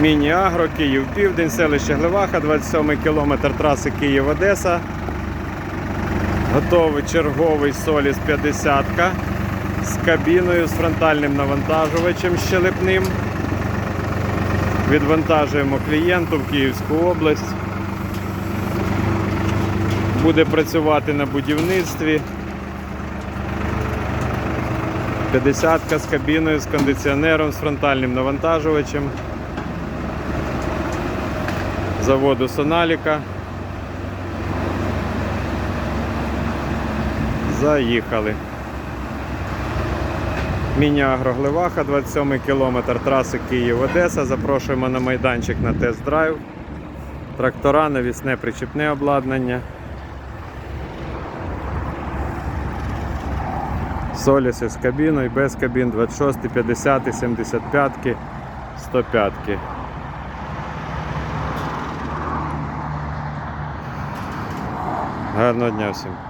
Міні-Агро, Київ Південь, селище Гливаха, 27 кілометр траси Київ-Одеса. Готовий черговий Соліс 50-ка з кабіною, з фронтальним навантажувачем щелепним. Відвантажуємо клієнту в Київську область. Буде працювати на будівництві. 50-ка з кабіною, з кондиціонером, з фронтальним навантажувачем. Заводу Соналіка. Заїхали. Міні-Агро Гливаха, 27 кілометр траси Київ-Одеса. Запрошуємо на майданчик на тест-драйв. Трактора, навісне причіпне обладнання. Соліси з кабіною, без кабін, 26, 50, 75, 105. Гарного дня всім.